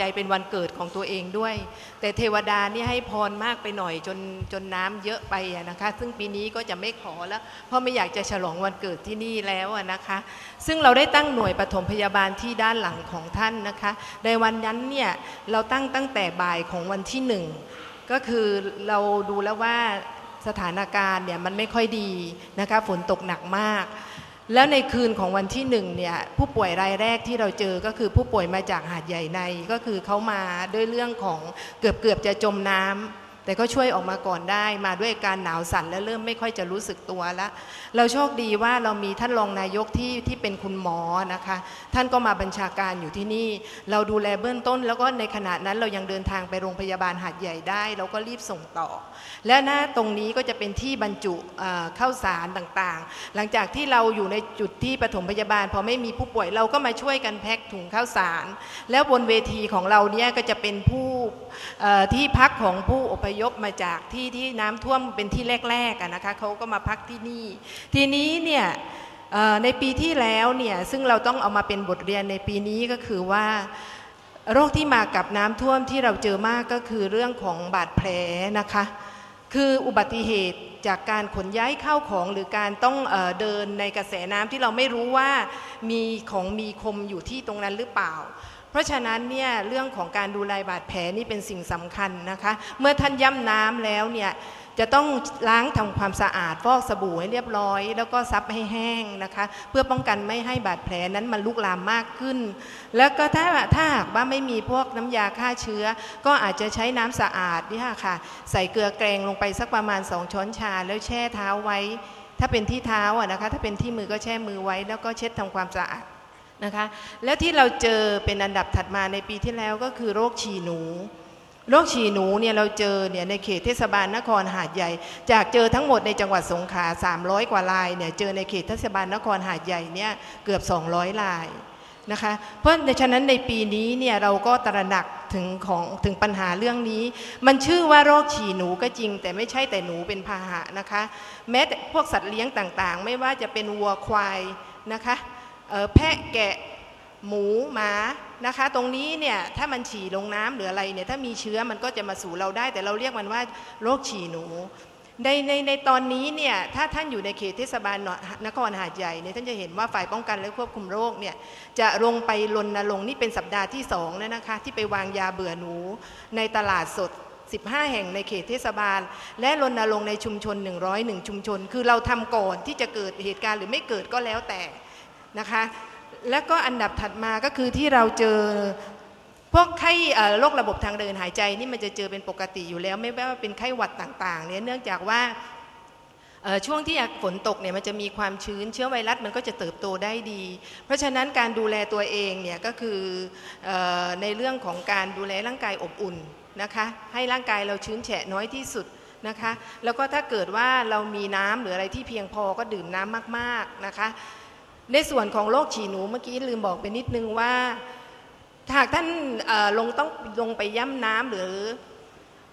ใจเป็นวันเกิดของตัวเองด้วย แต่เทวดานี่ให้พรมากไปหน่อยจนจนน้ำเยอะไปนะคะ ซึ่งปีนี้ก็จะไม่ขอแล้ว เพราะไม่อยากจะฉลองวันเกิดที่นี่แล้วนะคะ ซึ่งเราได้ตั้งหน่วยปฐมพยาบาลที่ด้านหลังของท่านนะคะ ในวันนั้นเนี่ยเราตั้งตั้งแต่บ่ายของวันที่หนึ่งก็คือเราดูแล้วว่าสถานการณ์เนี่ยมันไม่ค่อยดีนะคะฝนตกหนักมาก แล้วในคืนของวันที่หนึ่งเนี่ยผู้ป่วยรายแรกที่เราเจอก็คือผู้ป่วยมาจากหาดใหญ่ในก็คือเขามาด้วยเรื่องของเกือบเกือบจะจมน้ำ แต่ก็ช่วยออกมาก่อนได้มาด้วยการหนาวสั่นและเริ่มไม่ค่อยจะรู้สึกตัวแล้วเราโชคดีว่าเรามีท่านรองนายกที่ที่เป็นคุณหมอนะคะ ท่านก็มาบัญชาการอยู่ที่นี่ เราดูแลเบื้องต้น แล้วก็ในขณะนั้นเรายังเดินทางไปโรงพยาบาลหาดใหญ่ได้ เราก็รีบส่งต่อ และหน้าตรงนี้ก็จะเป็นที่บรรจุเข้าวสารต่างๆ หลังจากที่เราอยู่ในจุดที่ปฐมพยาบาลพอไม่มีผู้ป่วยเราก็มาช่วยกันแพ็คถุงข้าวสาร แล้วบนเวทีของเราเนี่ยก็จะเป็นผู้ที่พักของผู้อพยพมาจากที่ที่น้ำท่วมเป็นที่แรกๆนะคะเขาก็มาพักที่นี่ ทีนี้เนี่ยในปีที่แล้วเนี่ยซึ่งเราต้องเอามาเป็นบทเรียนในปีนี้ก็คือว่าโรคที่มากับน้ำท่วมที่เราเจอมากก็คือเรื่องของบาดแผลนะคะ คืออุบัติเหตุจากการขนย้ายเข้าของหรือการต้องเออเดินในกระแสน้ำที่เราไม่รู้ว่ามีของมีคมอยู่ที่ตรงนั้นหรือเปล่า เพราะฉะนั้นเนี่ยเรื่องของการดูแลบาดแผลนี่เป็นสิ่งสำคัญนะคะ เมื่อท่านย่ำน้ำแล้วเนี่ยจะต้องล้างทำความสะอาดฟอกสบู่ให้เรียบร้อย แล้วก็ซับให้แห้งนะคะ เพื่อป้องกันไม่ให้บาดแผลนั้นมันลุกลามมากขึ้น แล้วก็ถ้าถ้าหากว่าไม่มีพวกน้ำยาฆ่าเชื้อ ก็อาจจะใช้น้ำสะอาดเนี่ยค่ะ ใส่เกลือแกรงลงไปสักประมาณ 2 ช้อนชา แล้วแช่เท้าไว้ ถ้าเป็นที่เท้าอะนะคะ ถ้าเป็นที่มือก็แช่มือไว้ แล้วก็เช็ดทำความสะอาด นะคะแล้วที่เราเจอเป็นอันดับถัดมาในปีที่แล้วก็คือโรคฉี่หนู โรคฉี่หนูเนี่ยเราเจอเนี่ยในเขตเทศบาลนครหาดใหญ่ จากเจอทั้งหมดในจังหวัดสงขลา300 กว่ารายเนี่ยเจอในเขตเทศบาลนครหาดใหญ่เนี่ยเกือบ 200รายนะคะเพราะฉะนั้นในปีนี้เนี่ยเราก็ตระหนักถึงของถึงปัญหาเรื่องนี้ มันชื่อว่าโรคฉี่หนูก็จริง แต่ไม่ใช่แต่หนูเป็นพาหะนะคะ แม้แต่พวกสัตว์เลี้ยงต่างๆ ไม่ว่าจะเป็นวัวควายนะคะ แพะแกะหมูหมานะคะ ตรงนี้เนี่ยถ้ามันฉี่ลงน้ำหรืออะไรเนี่ยถ้ามีเชื้อมันก็จะมาสู่เราได้ แต่เราเรียกมันว่าโรคฉี่หนูในในในตอนนี้เนี่ยถ้าท่านอยู่ในเขตเทศบาลนครหาดใหญ่เนี่ยท่านจะเห็นว่าฝ่ายป้องกันและควบคุมโรคเนี่ยจะลงไปรณรงค์นี่เป็นสัปดาห์ที่สองแล้วนะคะ ที่ไปวางยาเบื่อหนูในตลาดสด 15 แห่งในเขตเทศบาล และรณรงค์ในชุมชน 101 ชุมชน คือเราทำก่อนที่จะเกิดเหตุการณ์หรือไม่เกิดก็แล้วแต่ นะคะ แล้วก็อันดับถัดมาก็คือที่เราเจอพวกไข้โรคระบบทางเดินหายใจนี่มันจะเจอเป็นปกติอยู่แล้ว ไม่ว่าเป็นไข้หวัดต่างๆเนี่ยเนื่องจากว่าช่วงที่ฝนตกเนี่ยมันจะมีความชื้นเชื้อไวรัสมันก็จะเติบโตได้ดี เพราะฉะนั้นการดูแลตัวเองเนี่ยก็คือออในเรื่องของการดูแลร่างกายอบอุ่นนะคะให้ร่างกายเราชื้นแฉะน้อยที่สุดนะคะแล้วก็ถ้าเกิดว่าเรามีน้ำหรืออะไรที่เพียงพอก็ดื่มน้ำมากๆนะคะ ในส่วนของโรคฉี่หนูเมื่อกี้ลืมบอกไปนิดนึงว่าหากท่านลงต้องลงไปย่ำน้ำหรือ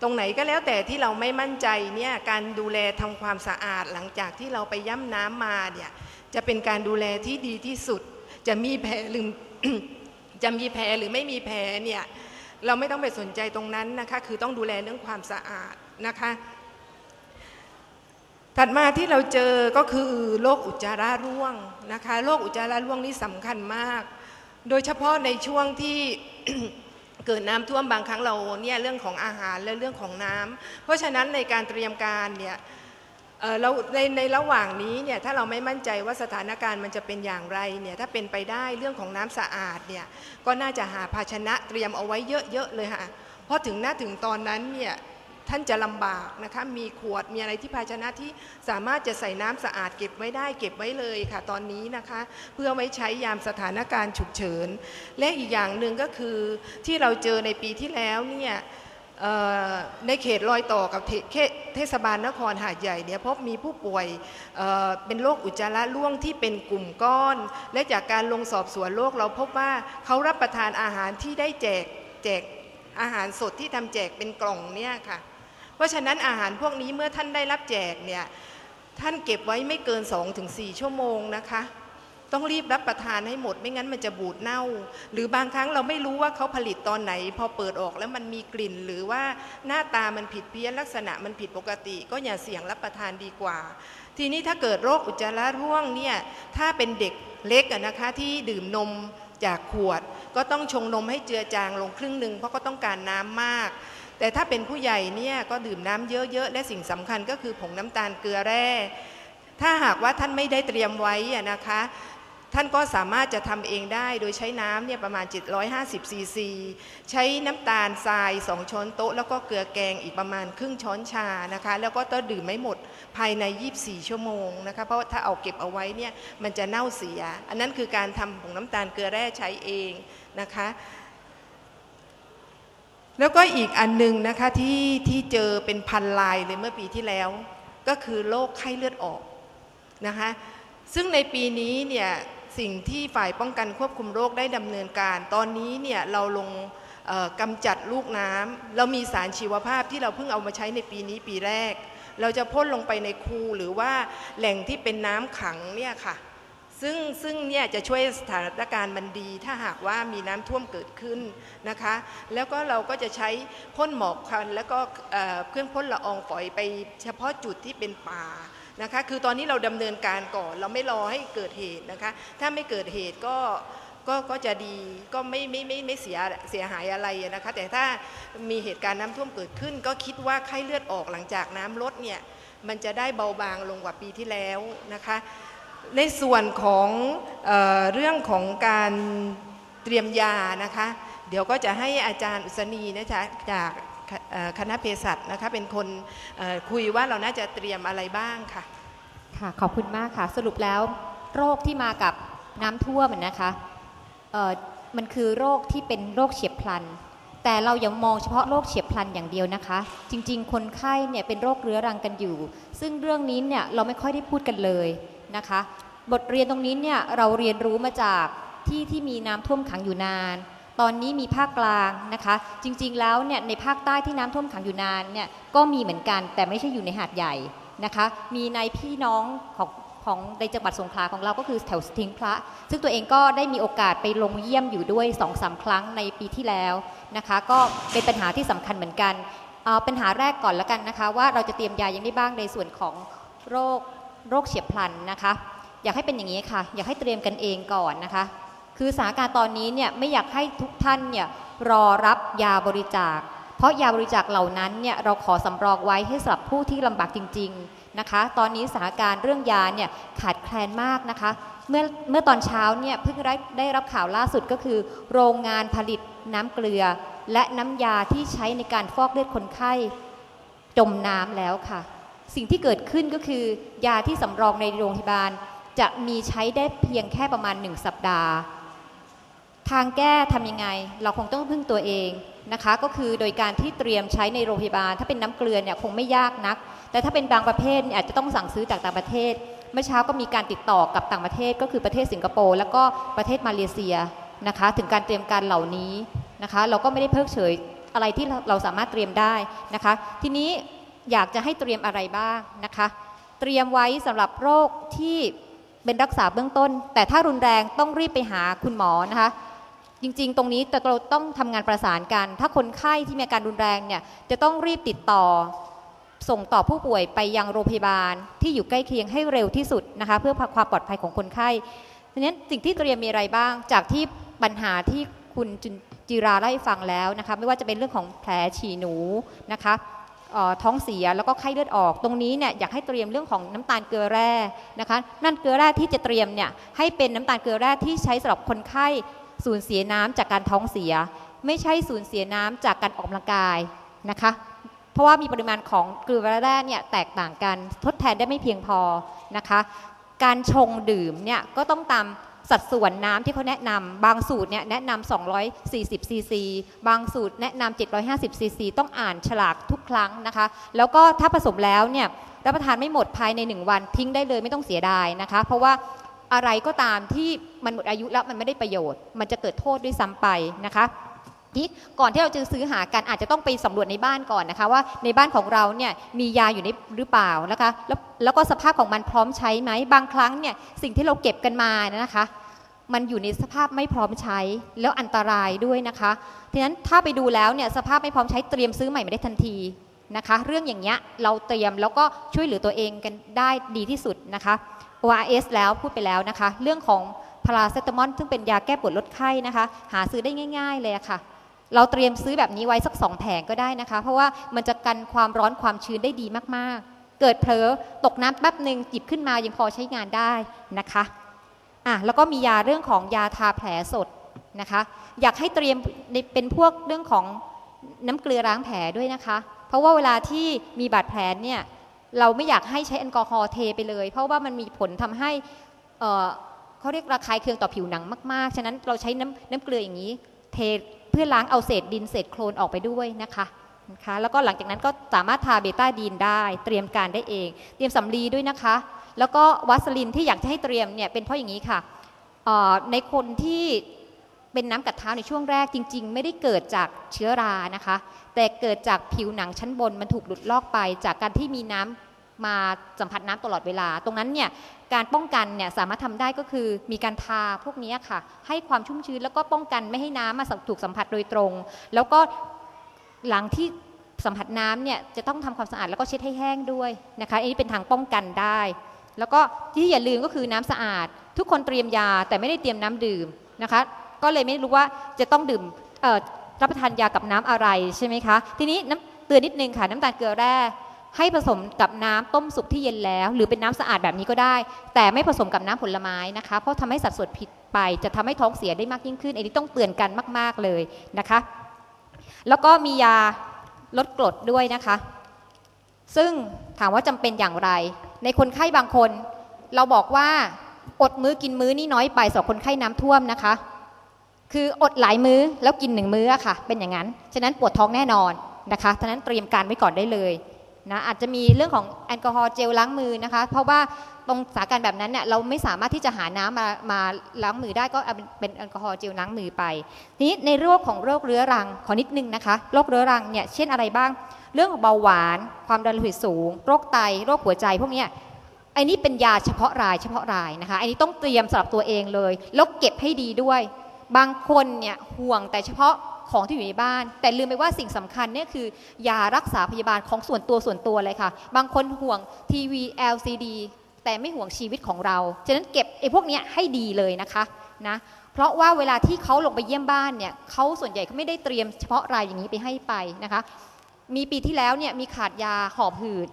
ตรงไหนก็แล้วแต่ที่เราไม่มั่นใจเนี่ยการดูแลทำความสะอาดหลังจากที่เราไปย่ำน้ำมาเนี่ยจะเป็นการดูแลที่ดีที่สุด จะมีแผลหรือจะมีแผลหรือไม่มีแผลเนี่ยเราไม่ต้องไปสนใจตรงนั้นนะคะ คือต้องดูแลเรื่องความสะอาดนะคะ ถัดมาที่เราเจอก็คือโรคอุจจาระร่วงนะคะโรคอุจจาระร่วงนี่สำคัญมาก โดยเฉพาะในช่วงที่เกิดน้ำท่วมบางครั้งเราเนี่ยเรื่องของอาหารและเรื่องของน้ำเพราะฉะนั้นในการเตรียมการเนี่ยเราในในระหว่างนี้เนี่ยถ้าเราไม่มั่นใจว่าสถานการณ์มันจะเป็นอย่างไรเนี่ยถ้าเป็นไปได้เรื่องของน้ำสะอาดเนี่ยก็น่าจะหาภาชนะเตรียมเอาไว้เยอะๆเลยค่ะเพราะถึงหน้าถึงตอนนั้นเนี่ย ท่านจะลำบากนะคะมีขวดมีอะไรที่ภาชนะที่สามารถจะใส่น้ำสะอาดเก็บไว้ได้เก็บไว้เลยค่ะตอนนี้นะคะ เพื่อไว้ใช้ยามสถานการณ์ฉุกเฉิน และอีกอย่างหนึ่งก็คือที่เราเจอในปีที่แล้วเนี่ยในเขตรอยต่อกับเทเขตเทศบาลนครหาดใหญ่เนี่ยพบมีผู้ป่วยเเป็นโรคอุจจาระร่วงที่เป็นกลุ่มก้อน และจากการลงสอบสวนโรคเราพบว่าเขารับประทานอาหารที่ได้แจกแจกอาหารสดที่ทำแจกเป็นกล่องเนี่ยค่ะ เพราะฉะนั้นอาหารพวกนี้เมื่อท่านได้รับแจกเนี่ยท่านเก็บไว้ไม่เกิน 2-4 ชั่วโมงนะคะ ต้องรีบรับประทานให้หมดไม่งั้นมันจะบูดเน่า หรือบางครั้งเราไม่รู้ว่าเขาผลิตตอนไหน พอเปิดออกแล้วมันมีกลิ่น หรือว่าหน้าตามันผิดเพี้ยนลักษณะมันผิดปกติ ก็อย่าเสี่ยงรับประทานดีกว่า ทีนี้ถ้าเกิดโรคอุจจาระร่วงเนี่ยถ้าเป็นเด็กเล็กนะคะที่ดื่มนมจากขวด ก็ต้องชงนมให้เจือจางลงครึ่งหนึ่งเพราะก็ต้องการน้ำมาก แต่ถ้าเป็นผู้ใหญ่เนี่ยก็ดื่มน้ำเยอะๆ และสิ่งสำคัญก็คือผงน้ำตาลเกลือแร่ ถ้าหากว่าท่านไม่ได้เตรียมไว้นะคะ ท่านก็สามารถจะทำเองได้โดยใช้น้ำเนี่ยประมาณ 750ซีซีใช้น้ำตาลทราย 2 ช้อนโต๊ะ แล้วก็เกลือแกงอีกประมาณครึ่งช้อนชานะคะ แล้วก็ต้องดื่มไม่หมดภายใน 24 ชั่วโมงนะคะ เพราะว่าถ้าเอาเก็บเอาไว้เนี่ยมันจะเน่าเสีย อันนั้นคือการทำผงน้ำตาลเกลือแร่ใช้เองนะคะ แล้วก็อีกอันหนึงนะคะที่ที่เจอเป็นพันลายเลยเมื่อปีที่แล้ว ก็คือโรคไข้เลือดออกนะคะซึ่งในปีนี้เนี่ยสิ่งที่ฝ่ายป้องกันควบคุมโรคได้ดำเนินการ ตอนนี้เนี่ยเราลงกำจัดลูกน้ำเรามีสารชีวภาพที่เราเพิ่งเอามาใช้ในปีนี้ปีแรก เราจะพ่นลงไปในคูหรือว่าแหล่งที่เป็นน้ำขังเนี่ยค่ะ ซึ่งซึ่งเนี่ยจะช่วยสถานการณ์มันดี ถ้าหากว่ามีน้ำท่วมเกิดขึ้นนะคะ แล้วก็เราก็จะใช้พ่นหมอกควันแล้วก็เเครื่องพ่นละอองฝอยไปเฉพาะจุดที่เป็นป่านะคะ คือตอนนี้เราดำเนินการก่อน เราไม่รอให้เกิดเหตุนะคะ ถ้าไม่เกิดเหตุก็ก็ก็จะดีก็ไม่ไม่ไม่ไม่เสียเสียหายอะไรนะคะ แต่ถ้ามีเหตุการณ์น้ำท่วมเกิดขึ้น ก็คิดว่าไข้เลือดออกหลังจากน้ำลดเนี่ยมันจะได้เบาบางลงกว่าปีที่แล้วนะคะ ในส่วนของเออเรื่องของการเตรียมยานะคะ เดี๋ยวก็จะให้อาจารย์อุษณีนะคะจากเอ่อคณะเภสัชนะคะ เป็นคนเอ่อคุยว่าเราน่าจะเตรียมอะไรบ้างค่ะ ค่ะ ขอบคุณมากค่ะ สรุปแล้วโรคที่มากับน้ำท่วมอะนะคะเอ่อมันคือโรคที่เป็นโรคเฉียบพลัน แต่เรายังมองเฉพาะโรคเฉียบพลันอย่างเดียวนะคะ จริง ๆ คนไข้เนี่ยเป็นโรคเรื้อรังกันอยู่ ซึ่งเรื่องนี้เนี่ยเราไม่ค่อยได้พูดกันเลย นะคะ บทเรียนตรงนี้เนี่ยเราเรียนรู้มาจากที่ที่มีน้ำท่วมขังอยู่นาน ตอนนี้มีภาคกลางนะคะ จริงๆแล้วเนี่ยในภาคใต้ที่น้ำท่วมขังอยู่นานเนี่ยก็มีเหมือนกันแต่ไม่ใช่อยู่ในหาดใหญ่นะคะ มีในพี่น้องของของในจังหวัดสงขลาของเราก็คือแถวสทิงพระ ซึ่งตัวเองก็ได้มีโอกาสไปลงเยี่ยมอยู่ด้วย2อสาครั้งในปีที่แล้วนะคะ ก็เป็นปัญหาที่สำคัญเหมือนกันเอาปัญหาแรกก่อนแล้วกันนะคะ ว่าเราจะเตรียมยายังได้บ้างในส่วนของโรค โรคเฉียบพลันนะคะ อยากให้เป็นอย่างนี้ค่ะ อยากให้เตรียมกันเองก่อนนะคะ คือสถานการณ์ตอนนี้เนี่ยไม่อยากให้ทุกท่านเนี่ยรอรับยาบริจาค เพราะยาบริจาคเหล่านั้นเนี่ยเราขอสำรองไว้ให้สำหรับผู้ที่ลำบากจริง ๆนะคะ ตอนนี้สถานการณ์เรื่องยาเนี่ยขาดแคลนมากนะคะ เมื่อเมื่อตอนเช้าเนี่ยเพิ่งได้ได้รับข่าวล่าสุดก็คือ โรงงานผลิตน้ำเกลือ และน้ำยาที่ใช้ในการฟอกเลือดคนไข้จมน้ำแล้วค่ะ สิ่งที่เกิดขึ้นก็คือยาที่สำรองในโรงพยาบาล จะมีใช้ได้เพียงแค่ประมาณ 1 สัปดาห์ ทางแก้ทำยังไง เราคงต้องพึ่งตัวเองนะคะ ก็คือโดยการที่เตรียมใช้ในโรงพยาบาล ถ้าเป็นน้ำเกลือเนี่ยคงไม่ยากนัก แต่ถ้าเป็นบางประเภทเนี่ยอาจจะต้องสั่งซื้อจากต่างประเทศ เมื่อเช้าก็มีการติดต่อกับต่างประเทศ ก็คือประเทศสิงคโปร์แล้วก็ประเทศมาเลเซียนะคะ ถึงการเตรียมการเหล่านี้นะคะ เราก็ไม่ได้เพิกเฉยอะไรที่เราเราสามารถเตรียมได้นะคะ ทีนี้ อยากจะให้เตรียมอะไรบ้างนะคะ เตรียมไว้สำหรับโรคที่เป็นรักษาเบื้องต้น แต่ถ้ารุนแรงต้องรีบไปหาคุณหมอนะคะจริง ๆ ตรงนี้แต่เราต้องทำงานประสานกัน ถ้าคนไข้ที่มีอาการรุนแรงเนี่ยจะต้องรีบติดต่อ ส่งต่อผู้ป่วยไปยังโรงพยาบาลที่อยู่ใกล้เคียงให้เร็วที่สุดนะคะ เพื่อความปลอดภัยของคนไข้ดังนั้นสิ่งที่เตรียมมีอะไรบ้าง จากที่ปัญหาที่คุณจจิราเล่าให้ฟังแล้วนะคะ ไม่ว่าจะเป็นเรื่องของแผลฉี่หนูนะคะ ท้องเสียแล้วก็ไข้เลือดออก ตรงนี้เนี่ยอยากให้เตรียมเรื่องของน้ำตาลเกลือแร่นะคะนั่นเกลือแร่ที่จะเตรียมเนี่ยให้เป็นน้ำตาลเกลือแร่ที่ใช้สำหรับคนไข้สูญเสียน้ำจากการท้องเสีย ไม่ใช่สูญเสียน้ำจากการออกกำลังกายนะคะเพราะว่ามีปริมาณของเกลือแร่เนี่ยแตกต่างกันทดแทนได้ไม่เพียงพอนะคะการชงดื่มเนี่ยก็ต้องตาม สัดส่วนน้ำที่เขาแนะนำบางสูตรเนี่ยแนะนำ240ซีซีบางสูตรแนะนำ750ซีซีต้องอ่านฉลากทุกครั้งนะคะ แล้วก็ถ้าผสมแล้วเนี่ยรับประทานไม่หมดภายใน 1 วันทิ้งได้เลยไม่ต้องเสียดายนะคะ เพราะว่าอะไรก็ตามที่มันหมดอายุแล้วมันไม่ได้ประโยชน์ มันจะเกิดโทษด้วยซ้ำไปนะคะ ทีก่อนที่เราจะซื้อหากันอาจจะต้องไปสำรวจในบ้านก่อนนะคะ ว่าในบ้านของเราเนี่ยมียาอยู่ในหรือเปล่านะคะแล้วแล้วก็สภาพของมันพร้อมใช้ไหมบางครั้งเนี่ยสิ่งที่เราเก็บกันมานะคะ มันอยู่ในสภาพไม่พร้อมใช้แล้วอันตรายด้วยนะคะทีนั้นถ้าไปดูแล้วเนี่ยสภาพไม่พร้อมใช้เตรียมซื้อใหม่ไม่ได้ทันทีนะคะ เรื่องอย่างเงี้ยเราเตรียมแล้วก็ช่วยเหลือตัวเองกันได้ดีที่สุดนะคะ ORS แล้วพูดไปแล้วนะคะ เรื่องของพาราเซตามอลซึ่งเป็นยาแก้ปวดลดไข้นะคะ หาซื้อได้ง่าย ๆ เลยะค่ะ เราเตรียมซื้อแบบนี้ไว้สักสองแผงก็ได้นะคะ เพราะว่ามันจะกันความร้อนความชื้นได้ดีมากๆ เกิดเผลอตกน้ำแป๊บหนึ่งหยิบขึ้นมายังพอใช้งานได้นะคะอะแล้วก็มียาเรื่องของยาทาแผลสดนะคะ อยากให้เตรียมในเป็นพวกเรื่องของน้ำเกลือล้างแผลด้วยนะคะ เพราะว่าเวลาที่มีบาดแผลเนี่ยเราไม่อยากให้ใช้แอลกอฮอล์เทไปเลย เพราะว่ามันมีผลทำให้เเขาเรียกระคายเคืองต่อผิวหนังมาก ๆ ฉะนั้นเราใช้น้ำน้ำเกลืออย่างนี้ เท เพื่อล้างเอาเศษดินเศษโคลนออกไปด้วยนะคะนะคะแล้วก็หลังจากนั้นก็สามารถทาเบต้าดีนได้ เตรียมการได้เอง เตรียมสำลีด้วยนะคะ แล้วก็วัสลินที่อยากจะให้เตรียมเนี่ยเป็นเพราะอย่างนี้ค่ะในคนที่เป็นน้ำกัดเท้าในช่วงแรกจริง ๆ ไม่ได้เกิดจากเชื้อรานะคะ แต่เกิดจากผิวหนังชั้นบนมันถูกหลุดลอกไป จากการที่มีน้ำ มาสัมผัสน้ำตลอดเวลา ตรงนั้นเนี่ยการป้องกันเนี่ยสามารถทำได้ก็คือมีการทาพวกนี้ค่ะ ให้ความชุ่มชื้นแล้วก็ป้องกันไม่ให้น้ำมาถูกสัมผัสโดยตรง แล้วก็หลังที่สัมผัสน้ำเนี่ยจะต้องทำความสะอาดแล้วก็เช็ดให้แห้งด้วยนะคะอันนี้เป็นทางป้องกันได้ แล้วก็ที่อย่าลืมก็คือน้ำสะอาด ทุกคนเตรียมยาแต่ไม่ได้เตรียมน้ำดื่มนะคะ ก็เลยไม่รู้ว่าจะต้องดื่มรับประทานยากับน้ำอะไรใช่ไหมคะ ทีนี้น้ำเตือนนิดนึงค่ะน้ำตาลเกลือแร่ ให้ผสมกับน้ำต้มสุกที่เย็นแล้ว หรือเป็นน้ำสะอาดแบบนี้ก็ได้ แต่ไม่ผสมกับน้ำผลไม้นะคะ เพราะทำให้สัดส่วนผิดไปจะทำให้ท้องเสียได้มากยิ่งขึ้น อันนี้ต้องเตือนกันมาก ๆเลยนะคะ แล้วก็มียาลดกรดด้วยนะคะ ซึ่งถามว่าจำเป็นอย่างไร ในคนไข้บางคน เราบอกว่าอดมื้อกินมื้อนี่น้อยไปสำหรับคนไข้น้ำท่วมนะคะ คืออดหลายมื้อแล้วกินหนึ่งมื้อค่ะ เป็นอย่างนั้น ฉะนั้นปวดท้องแน่นอนนะคะฉะนั้นเตรียมการไว้ก่อนได้เลย นะอาจจะมีเรื่องของแอลกอฮอล์เจลล้างมือนะคะ เพราะว่าตรงสถานการณ์แบบนั้นเนี่ยเราไม่สามารถที่จะหาน้ำมามาล้างมือได้ก็เอาเป็นแอลกอฮอล์เจลล้างมือไปทีนี้ในโรคของโรคเรื้อรังขอนิดนึงนะคะโรคเรื้อรังเนี่ยเช่นอะไรบ้าง เรื่องของเบาหวาน ความดันโลหิตสูง โรคไตโรคหัวใจพวกนี้ไอ้นี่เป็นยาเฉพาะรายเฉพาะรายนะคะอันนี้ต้องเตรียมสำหรับตัวเองเลยแล้วเก็บให้ดีด้วย บางคนเนี่ยห่วงแต่เฉพาะ ของที่อยู่ในบ้าน แต่ลืมไปว่าสิ่งสำคัญเนี่ยคือยารักษาพยาบาลของส่วนตัวส่วนตัวเลยค่ะ บางคนห่วงทีวี LCD แต่ไม่ห่วงชีวิตของเรา ฉะนั้นเก็บไอ้พวกนี้ให้ดีเลยนะคะนะเพราะว่าเวลาที่เขาลงไปเยี่ยมบ้านเนี่ยเขาส่วนใหญ่เขาไม่ได้เตรียมเฉพาะรายอย่างนี้ไปให้ไปนะคะ มีปีที่แล้วเนี่ยมีขาดยาหอบหืด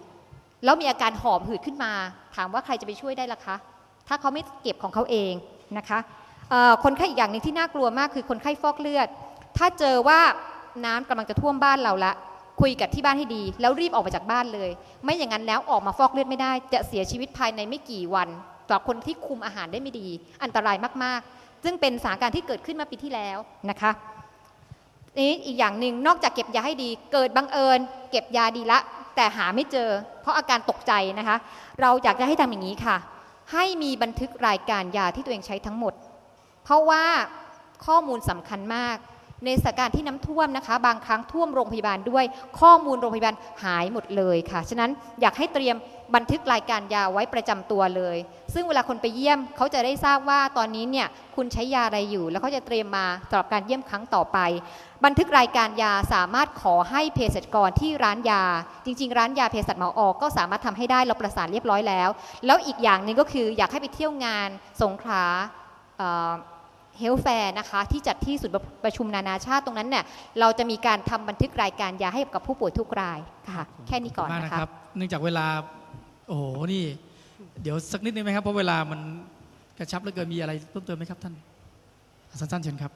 แล้วมีอาการหอบหืดขึ้นมา ถามว่าใครจะไปช่วยได้ล่ะคะ ถ้าเขาไม่เก็บของเขาเองนะคะคนไข้อีกอย่างหนึ่งที่น่ากลัวมากคือคนไข้ฟอกเลือด ถ้าเจอว่าน้ำกำลังจะท่วมบ้านเราละ คุยกับที่บ้านให้ดี แล้วรีบออกมาจากบ้านเลย ไม่อย่างนั้นแล้วออกมาฟอกเลือดไม่ได้ จะเสียชีวิตภายในไม่กี่วันสำหรับคนที่คุมอาหารได้ไม่ดี อันตรายมากๆ ซึ่งเป็นสถานการณ์ที่เกิดขึ้นมาปีที่แล้วนะคะนี้อีกอย่างหนึ่งนอกจากเก็บยาให้ดี เกิดบังเอิญ เก็บยาดีละ แต่หาไม่เจอ เพราะอาการตกใจนะคะ เราอยากจะให้ทำอย่างนี้ค่ะ ให้มีบันทึกรายการยาที่ตัวเองใช้ทั้งหมด เพราะว่าข้อมูลสำคัญมาก ในสถานการณ์ที่น้ำท่วมนะคะ บางครั้งท่วมโรงพยาบาลด้วย ข้อมูลโรงพยาบาลหายหมดเลยค่ะ ฉะนั้นอยากให้เตรียมบันทึกรายการยาไว้ประจำตัวเลย ซึ่งเวลาคนไปเยี่ยมเขาจะได้ทราบว่าตอนนี้เนี่ยคุณใช้ยาอะไรอยู่ แล้วเขาจะเตรียมมาสำหรับการเยี่ยมครั้งต่อไป บันทึกรายการยาสามารถขอให้เภสัชกรที่ร้านยา จริง ๆ ร้านยาเภสัชหมอออกก็สามารถทำให้ได้เราประสานเรียบร้อยแล้ว แล้วอีกอย่างหนึ่งก็คืออยากให้ไปเที่ยวงานสงขลา เฮลแฟร์นะคะที่จัดที่ศูนย์ประชุมนานาชาติตรงนั้นเนี่ยเราจะมีการทำบันทึกรายการยาให้กับผู้ป่วยทุกรายค่ะแค่นี้ก่อนมากนะนะคะครับเนื่องจากเวลาโอ้โหนี่ เดี๋ยวสักนิดนึงไหมครับเพราะเวลามันกระชับเหลือเกินมีอะไรเพิ่มเติมไหมครับท่านสั้นๆเชิญครับ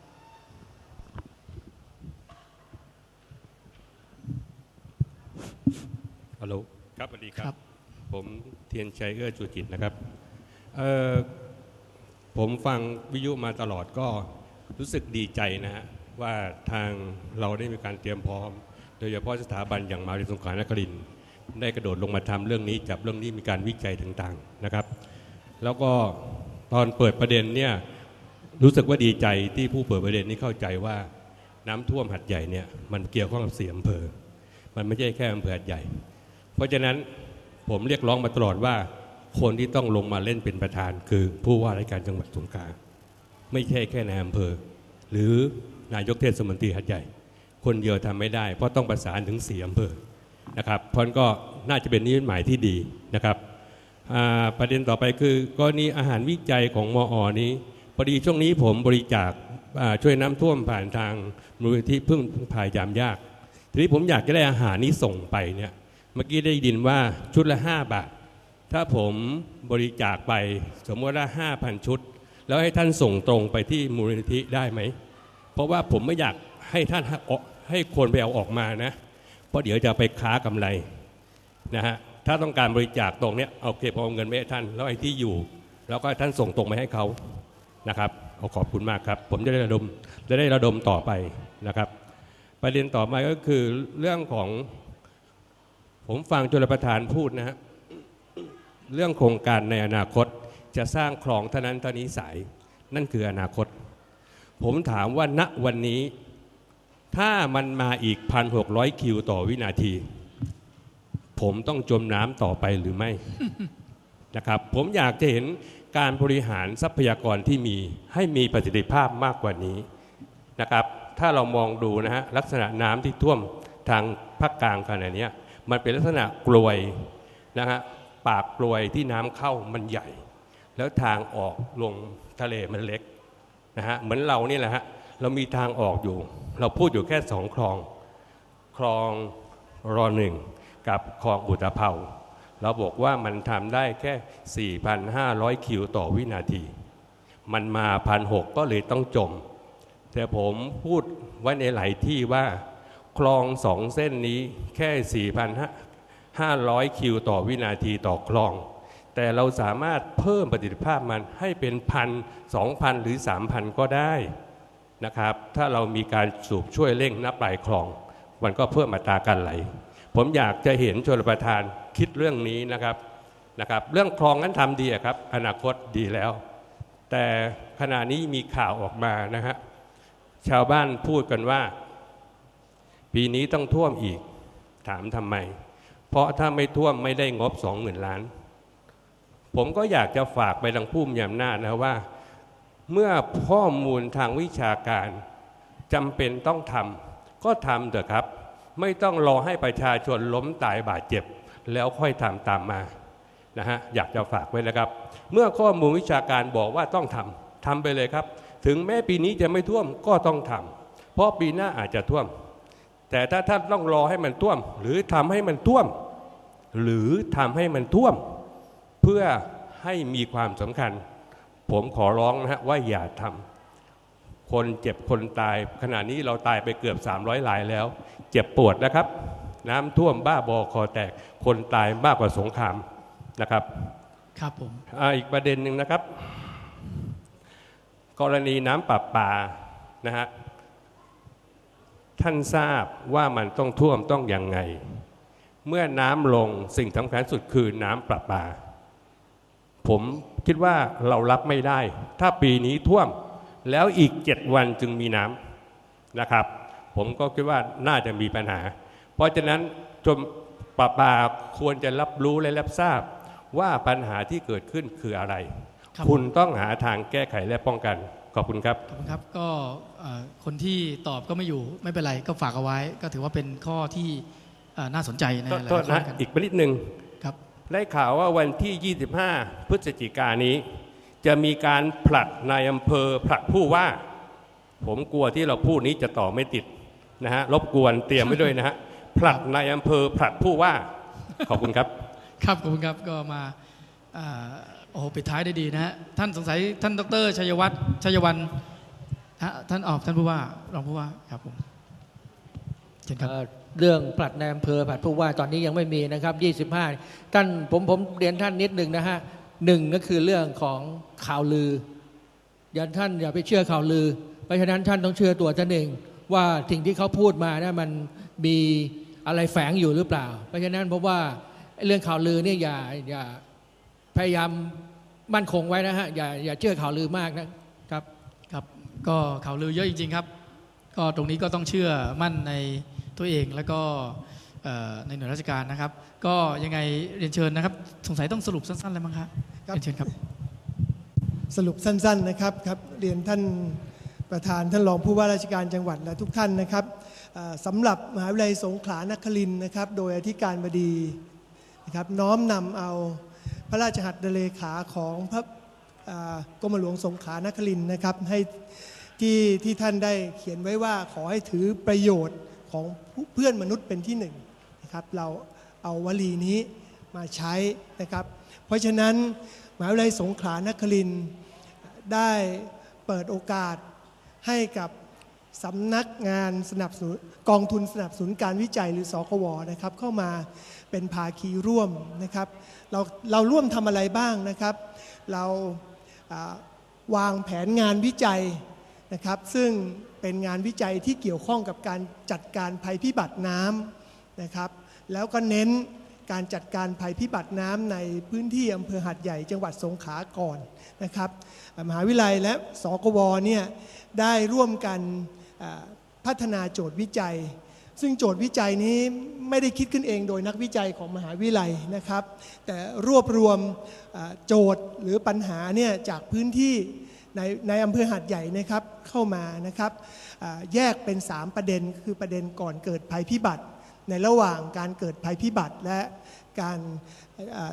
ฮัลโหลครับสวัสดีคครัรับบผมเทียนชัยเอื้อจุจิตนะครับเอ่อ ผมฟังวิทยุมาตลอดก็รู้สึกดีใจนะฮะว่าทางเราได้มีการเตรียมพร้อม โดยเฉพาะสถาบันอย่างมหาวิทยาลัยสงขลานครินทร์ได้กระโดดลงมาทำเรื่องนี้จับเรื่องนี้มีการวิจัยต่างๆนะครับ แล้วก็ตอนเปิดประเด็นเนี่ยรู้สึกว่าดีใจที่ผู้เปิดประเด็นนี้เข้าใจว่าน้ำท่วมหัดใหญ่เนี่ยมันเกี่ยวข้องกับเสี่อำเภอ มันไม่ใช่แค่อำเภอหัดใหญ่ เพราะฉะนั้นผมเรียกร้องมาตลอดว่า คนที่ต้องลงมาเล่นเป็นประธานคือผู้ว่าราชการจังหวัดสงขลาไม่ใช่แค่ในายอำเภอ หรือนายกเทศมนตรีหัดใหญ่ คนเดียวทำไม่ได้ เพราะต้องประสานถึงสี่อำเภอนะครับเพราะนั้นก็น่าจะเป็นนิมิตหมายที่ดีนะครับประเด็นต่อไปคือกรณีอาหารวิจัยของมออนี้พอดีช่วงนี้ผมบริจาคช่วยน้ำท่วมผ่านทางมูลนิธิพึ่งพายามยาก ทีนี้ผมอยากจะได้อาหารนี้ส่งไปเนี่ยเมื่อกี้ได้ยินว่าชุดละ 5 บาท ถ้าผมบริจาคไปสมมติว่า 5,000 ชุด แล้วให้ท่านส่งตรงไปที่มูลนิธิได้ไหม เพราะว่าผมไม่อยากให้ท่านให้คนไปเอาออกมานะ เพราะเดี๋ยวจะไปค้ากำไรนะฮะถ้าต้องการบริจาคตรงเนี้ยโอาเคพอเอาเงินไปให้ท่าน แล้วไอ้ที่อยู่ แล้วก็ท่านส่งตรงไปให้เขานะครับเอขอบคุณมากครับ ผมจะได้ระดมจะได้ระดมต่อไปนะครับ ประเด็นต่อมาก็คือเรื่องของผมฟังจุลประธานพูดนะฮะ เรื่องโครงการในอนาคตจะสร้างคลองเท่านั้นเท่านี้สายนั่นคืออนาคต ผมถามว่าณวันนี้ ถ้ามันมาอีก 1,600 คิวต่อวินาที ผมต้องจมน้ำต่อไปหรือไม่นะครับผมอยากจะเห็นการบริหารทรัพยากรที่มีให้มีประสิทธิภาพมากกว่านี้นะครับ ถ้าเรามองดูนะฮะลักษณะน้ำที่ท่วมทางภาคกลางขณะเนี้ยมันเป็นลักษณะกลวยนะฮะ ปากกลวยที่น้ำเข้ามันใหญ่ แล้วทางออกลงทะเลมันเล็กนะฮะเหมือนเรานี่แหละฮะเรามีทางออกอยู่ เราพูดอยู่แค่สองคลอง คลองรอหนึ่งกับคลองอุตภเปาเราบอกว่ามันทำได้แค่ 4,500 คิวต่อวินาที มันมาพันหก็เลยต้องจม แต่ผมพูดไว้ในหลายที่ว่า คลองสองเส้นนี้แค่4,500 คิวต่อวินาทีต่อคลอง แต่เราสามารถเพิ่มประสิทธิภาพมันให้เป็นพันสองพันหรือสามพันก็ได้นะครับถ้าเรามีการสูบช่วยเร่งนับปลายคลอง มันก็เพิ่มอัตราการไหล ผมอยากจะเห็นชลประทานคิดเรื่องนี้นะครับนะครับเรื่องคลองนั้นทำดีครับ อนาคตดีแล้ว แต่ขณะนี้มีข่าวออกมานะฮะชาวบ้านพูดกันว่า ปีนี้ต้องท่วมอีก ถามทำไม เพราะถ้าไม่ท่วมไม่ได้งบสองหมื่นล้าน ผมก็อยากจะฝากไปทางผู้มีอำนาจนะว่า เมื่อข้อมูลทางวิชาการจำเป็นต้องทำก็ทำเถอะครับ ไม่ต้องรอให้ประชาชนล้มตายบาดเจ็บ แล้วค่อยทำตามมานะฮะอยากจะฝากไว้นะครับ เมื่อข้อมูลวิชาการบอกว่าต้องทำทำไปเลยครับ ถึงแม้ปีนี้จะไม่ท่วมก็ต้องทำเพราะปีหน้าอาจจะท่วม แต่ถ้าท่านต้องรอให้มันท่วม หรือทำให้มันท่วม หรือทำให้มันท่วม เพื่อให้มีความสำคัญ ผมขอร้องนะฮะว่าอย่าทำคนเจ็บคนตาย ขณะนี้เราตายไปเกือบ 300รายแล้ว เจ็บปวดนะครับ น้ำท่วมบ้าบอคอแตกคนตายมากกว่าสงครามนะครับครับผมอ่าอีกประเด็นหนึ่งนะครับ กรณีน้ำประปานะฮะ ท่านทราบว่ามันต้องท่วมต้องยังไง เมื่อน้ำลงสิ่งสำคัญสุดคือน้ำประปา ผมคิดว่าเรารับไม่ได้ ถ้าปีนี้ท่วมแล้วอีกเจ็ดวันจึงมีน้ำนะครับ ผมก็คิดว่าน่าจะมีปัญหา เพราะฉะนั้นจมประปาควรจะรับรู้และรับทราบว่าปัญหาที่เกิดขึ้นคืออะไรครับคุณต้องหาทางแก้ไขและป้องกัน ขอบคุณครับ ขอบคุณครับก็เอ่อคนที่ตอบก็ไม่อยู่ไม่เป็นไรก็ฝากเอาไว้ ก็ถือว่าเป็นข้อที่เอ่อน่าสนใจในโทหษลายโทษๆข้อนะกันอีกนิดหนึ่งครับได้ข่าวว่าวันที่ 25 พฤศจิกายนนี้ จะมีการผลัดนายอำเภอผลัดผู้ว่า ผมกลัวที่เราพูดนี้จะต่อไม่ติดนะฮะรบกวนเตรียมไว้ด้วยนะฮะผลัดนายอำเภอผลัดผู้ว่า ขอบคุณครับ ครับขอบคุณครับก็มาอ่า โอ้โหปิดท้ายได้ดีนะฮะท่านสงสัยท่านดรชัยวัฒน์ชัยวันท่านออกท่านผู้ว่ารองผู้ว่าครับผมเชิญครับเรื่องผลัดในอำเภอผลัดผู้ว่าตอนนี้ยังไม่มีนะครับ 25 ท่านผมผมเรียนท่านนิดหนึ่งนะฮะหนึ่งก็คือเรื่องของข่าวลือ อย่าท่านอย่าไปเชื่อข่าวลือ เพราะฉะนั้นท่านต้องเชื่อตัวท่านเองว่าสิ่งที่เขาพูดมานะมันมีอะไรแฝงอยู่หรือเปล่า เพราะฉะนั้นเพราะว่าเรื่องข่าวลือเนี่ยอย่าอย่าพยายาม มั่นคงไว้นะฮะอย่าอย่าเชื่อข่าวลือมากนะครับครับก็ข่าวลือเยอะจริง ๆ ครับ ก็ตรงนี้ก็ต้องเชื่อมั่นในตัวเองแล้วก็เอ่อในหน่วยราชการนะครับ ก็ยังไงเรียนเชิญนะครับ สงสัยต้องสรุปสั้นๆเลยมั้งครับครับเรียนเชิญครับ สรุปสั้นๆนะครับครับเรียนท่านประธานท่านรองผู้ว่าราชการจังหวัดและทุกท่านนะครับเอ่อสำหรับมหาวิทยาลัยสงขลานครินทร์นะครับ โดยอธิการบดีนะครับน้อมนำเอา พระราชหัตถเลขาของพระกรมหลวงสงขลานครินทร์นะครับให้ที่ที่ท่านได้เขียนไว้ว่าขอให้ถือประโยชน์ของเพื่อนมนุษย์เป็นที่หนึ่งนะครับเราเอาวลีนี้มาใช้นะครับ เพราะฉะนั้นมหาวิทยาลัยสงขลานครินทร์ได้เปิดโอกาสให้กับสำนักงานสนับสนุนกองทุนสนับสนุนการวิจัยหรือสกวนะครับเข้ามา เป็นภาคีร่วมนะครับ เราเราร่วมทำอะไรบ้างนะครับ เราวางแผนงานวิจัยนะครับ ซึ่งเป็นงานวิจัยที่เกี่ยวข้องกับการจัดการภัยพิบัติน้ำนะครับ แล้วก็เน้นการจัดการภัยพิบัติน้ำในพื้นที่อำเภอหัดใหญ่จังหวัดสงขลาก่อนนะครับ มหาวิทยาลัยและสกวเนี่ยได้ร่วมกันพัฒนาโจทย์วิจัย ซึ่งโจทย์วิจัยนี้ไม่ได้คิดขึ้นเองโดยนักวิจัยของมหาวิทยาลัยนะครับ แต่รวบรวมโจทย์หรือปัญหาเนี่ยจากพื้นที่ในในอำเภอหาดใหญ่นะครับเข้ามานะครับแยกเป็น 3 ประเด็นคือประเด็นก่อนเกิดภัยพิบัติ ในระหว่างการเกิดภัยพิบัติและการ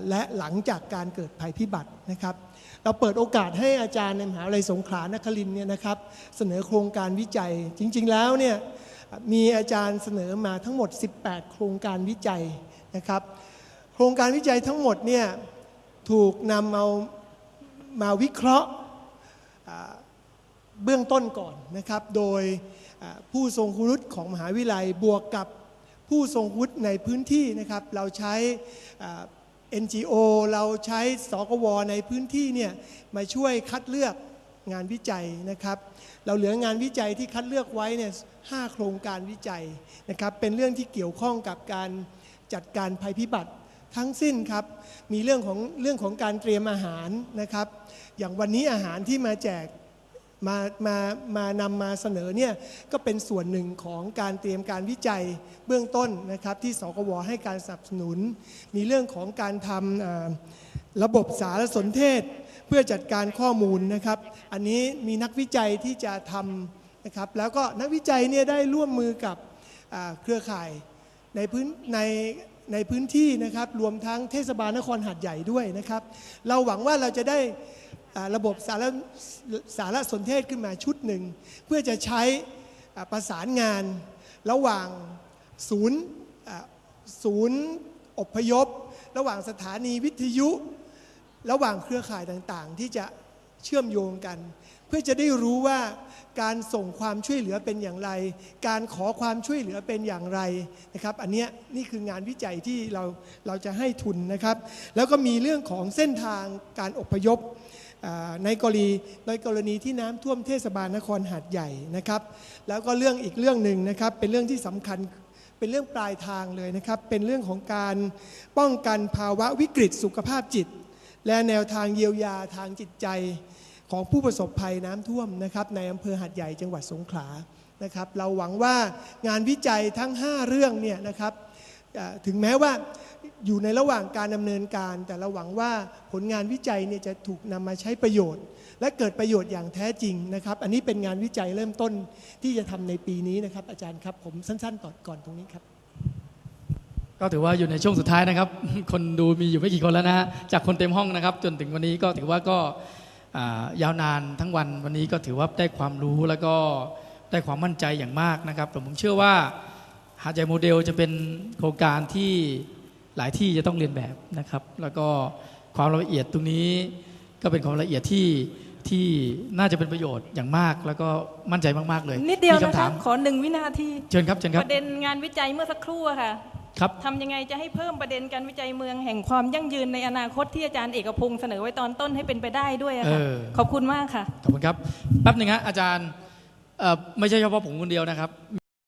และหลังจากการเกิดภัยพิบัตินะครับ เราเปิดโอกาสให้อาจารย์ในมหาวิทยาลัยสงขลานครินเนี่ยนะครับ เสนอโครงการวิจัยจริง ๆ แล้วเนี่ย มีอาจารย์เสนอมาทั้งหมด 18 โครงการวิจัยนะครับ โครงการวิจัยทั้งหมดเนี่ยถูกนำเอามาวิเคราะห์เบื้องต้นก่อนนะครับ โดยผู้ทรงคุณวุฒิของมหาวิทยาลัยบวกกับผู้ทรงคุณวุฒิในพื้นที่นะครับ เราใช้อ่า NGO เราใช้สกวในพื้นที่เนี่ยมาช่วยคัดเลือก งานวิจัยนะครับ เราเหลืองานวิจัยที่คัดเลือกไว้เนี่ยห้าโครงการวิจัยนะครับ เป็นเรื่องที่เกี่ยวข้องกับการจัดการภัยพิบัติทั้งสิ้นครับ มีเรื่องของเรื่องของการเตรียมอาหารนะครับ อย่างวันนี้อาหารที่มาแจกมามามานำมาเสนอเนี่ยก็เป็นส่วนหนึ่งของการเตรียมการวิจัยเบื้องต้นนะครับ ที่สกวให้การสนับสนุน มีเรื่องของการทำระบบสารสนเทศ เพื่อจัดการข้อมูลนะครับ อันนี้มีนักวิจัยที่จะทำนะครับ แล้วก็นักวิจัยเนี่ยได้ร่วมมือกับเครือข่ายในพื้นในในพื้นที่นะครับรวมทั้งเทศบาลนครหาดใหญ่ด้วยนะครับ เราหวังว่าเราจะได้ระบบสารสารสนเทศขึ้นมาชุดหนึ่ง เพื่อจะใช้ประสานงานระหว่างศูนย์ศูนย์อพยพ ระหว่างสถานีวิทยุ ระหว่างเครือข่ายต่างๆ ที่จะเชื่อมโยงกัน เพื่อจะได้รู้ว่าการส่งความช่วยเหลือเป็นอย่างไร การขอความช่วยเหลือเป็นอย่างไรนะครับ อันนี้นี่คืองานวิจัยที่เราเราจะให้ทุนนะครับ แล้วก็มีเรื่องของเส้นทางการอพยพในกรณีในกรณีที่น้ำท่วมเทศบาลนครหาดใหญ่นะครับ แล้วก็เรื่องอีกเรื่องหนึ่งนะครับ เป็นเรื่องที่สำคัญเป็นเรื่องปลายทางเลยนะครับ เป็นเรื่องของการป้องกันภาวะวิกฤตสุขภาพจิต และแนวทางเยียวยาทางจิตใจของผู้ประสบภัยน้ำท่วมนะครับในอำเภอหาดใหญ่จังหวัดสงขลานะครับ เราหวังว่างานวิจัยทั้ง 5 เรื่องเนี่ยนะครับถึงแม้ว่าอยู่ในระหว่างการดำเนินการ แต่เราหวังว่าผลงานวิจัยเนี่ยจะถูกนำมาใช้ประโยชน์ และเกิดประโยชน์อย่างแท้จริงนะครับ อันนี้เป็นงานวิจัยเริ่มต้นที่จะทำในปีนี้นะครับ อาจารย์ครับผมสั้นๆต่อก่อนตรงนี้ครับ ก็ถือว่าอยู่ในช่วงสุดท้ายนะครับ คนดูมีอยู่ไม่กี่คนแล้วนะฮะจากคนเต็มห้องนะครับ จนถึงวันนี้ก็ถือว่าก็อ่ายาวนานทั้งวันวันนี้ก็ถือว่าได้ความรู้แล้วก็ได้ความมั่นใจอย่างมากนะครับแต่ผมเชื่อว่าหาดใหญ่โมเดลจะเป็นโครงการที่หลายที่จะต้องเรียนแบบนะครับ แล้วก็ความละเอียดตรงนี้ก็เป็นความละเอียดที่ที่น่าจะเป็นประโยชน์อย่างมากแล้วก็มั่นใจมาก ๆ เลยนิดเดียวมีนะคำถาคะมขอหนึ่งวินาทีเชิญครับเชิญคปรับระเด็นงานวิจัยเมื่อสักครู่อะค่ะ ครับทำยังไงจะให้เพิ่มประเด็นการวิจัยเมืองแห่งความยั่งยืนในอนาคตที่อาจารย์เอกพงศ์เสนอไว้ตอนต้นให้เป็นไปได้ด้วยอะค่ะเออ ขอบคุณมากค่ะ ขอบคุณครับแป๊บหนึ่งฮะอาจารย์เอ่อไม่ใช่เฉพาะผมคนเดียวนะครับ